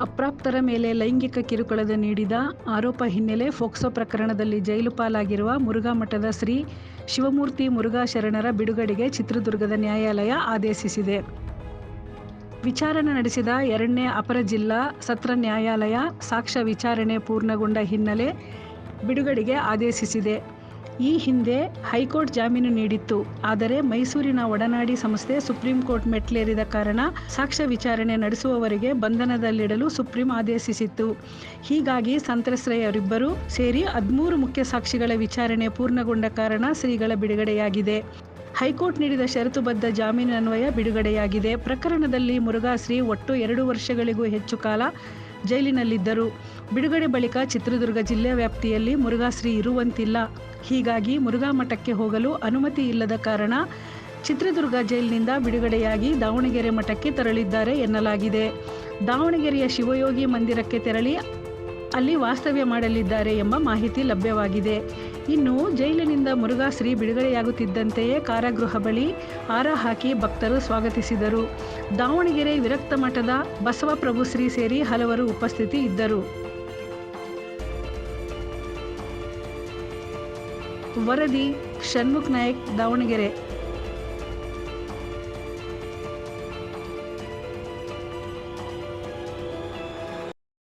ಅಪ್ರಾಪ್ತರ ಮೇಲೆ ಲೈಂಗಿಕ ಕಿರುಕುಳದ ನೀಡಿದ ಆರೋಪ ಹಿನ್ನೆಲೆ ಫೋಕ್ಸೋ ಪ್ರಕರಣದಲ್ಲಿ ಜೈಲು ಪಾಲಾಗಿರುವ ಮುರುಘಾ ಮಠದ ಶ್ರೀ ಶಿವಮೂರ್ತಿ ಮುರುಘಾ ಶರಣರ ಬಿಡುಗಡೆಗೆ ಚಿತ್ರದುರ್ಗದ ನ್ಯಾಯಾಲಯ ಆದೇಶಿಸಿದೆ. ವಿಚಾರಣೆ ನಡೆಸಿದ ಎರಡನೇ ಅಪರ ಜಿಲ್ಲಾ ಸತ್ರ ನ್ಯಾಯಾಲಯ ಸಾಕ್ಷ್ಯ ವಿಚಾರಣೆ ಪೂರ್ಣಗೊಂಡ ಹಿನ್ನೆಲೆ ಬಿಡುಗಡೆಗೆ ಆದೇಶಿಸಿದೆ. ಈ ಹಿಂದೆ ಹೈಕೋರ್ಟ್ ಜಾಮೀನು ನೀಡಿತ್ತು. ಆದರೆ ಮೈಸೂರಿನ ಒಡನಾಡಿ ಸಂಸ್ಥೆ ಸುಪ್ರೀಂ ಕೋರ್ಟ್ ಮೆಟ್ಲೇರಿದ ಕಾರಣ ಸಾಕ್ಷ್ಯ ವಿಚಾರಣೆ ನಡೆಸುವವರೆಗೆ ಬಂಧನದಲ್ಲಿಡಲು ಸುಪ್ರೀಂ ಆದೇಶಿಸಿತ್ತು. ಹೀಗಾಗಿ ಸಂತ್ರಸ್ತೆಯರಿಬ್ಬರು ಸೇರಿ ಹದಿಮೂರು ಮುಖ್ಯ ಸಾಕ್ಷಿಗಳ ವಿಚಾರಣೆ ಪೂರ್ಣಗೊಂಡ ಕಾರಣ ಶ್ರೀಗಳ ಬಿಡುಗಡೆಯಾಗಿದೆ. ಹೈಕೋರ್ಟ್ ನೀಡಿದ ಷರತ್ತುಬದ್ಧ ಜಾಮೀನನ್ವಯ ಬಿಡುಗಡೆಯಾಗಿದೆ. ಪ್ರಕರಣದಲ್ಲಿ ಮುರುಘಾಶ್ರೀ ಒಟ್ಟು ಎರಡು ವರ್ಷಗಳಿಗೂ ಹೆಚ್ಚು ಕಾಲ ಜೈಲಿನಲ್ಲಿದ್ದರು. ಬಿಡುಗಡೆ ಬಳಿಕ ಚಿತ್ರದುರ್ಗ ಜಿಲ್ಲೆ ವ್ಯಾಪ್ತಿಯಲ್ಲಿ ಮುರುಘಾಶ್ರೀ ಇರುವಂತಿಲ್ಲ. ಹೀಗಾಗಿ ಮುರುಘಾ ಮಠಕ್ಕೆ ಹೋಗಲು ಅನುಮತಿ ಇಲ್ಲದ ಕಾರಣ ಚಿತ್ರದುರ್ಗ ಜೈಲಿನಿಂದ ಬಿಡುಗಡೆಯಾಗಿ ದಾವಣಗೆರೆ ಮಠಕ್ಕೆ ತೆರಳಿದ್ದಾರೆ ಎನ್ನಲಾಗಿದೆ. ದಾವಣಗೆರೆಯ ಶಿವಯೋಗಿ ಮಂದಿರಕ್ಕೆ ತೆರಳಿ ಅಲ್ಲಿ ವಾಸ್ತವ್ಯ ಮಾಡಲಿದ್ದಾರೆ ಎಂಬ ಮಾಹಿತಿ ಲಭ್ಯವಾಗಿದೆ. ಇನ್ನು ಜೈಲಿನಿಂದ ಮುರುಘಾಶ್ರೀ ಬಿಡುಗಡೆಯಾಗುತ್ತಿದ್ದಂತೆಯೇ ಕಾರಾಗೃಹ ಬಳಿ ಹಾರ ಹಾಕಿ ಭಕ್ತರು ಸ್ವಾಗತಿಸಿದರು. ದಾವಣಗೆರೆ ವಿರಕ್ತ ಮಠದ ಬಸವಪ್ರಭು ಶ್ರೀ ಸೇರಿ ಹಲವರು ಉಪಸ್ಥಿತಿ ಇದ್ದರು. ವರದಿ, ಷಣ್ಮುಖ್ ನಾಯಕ್, ದಾವಣಗೆರೆ.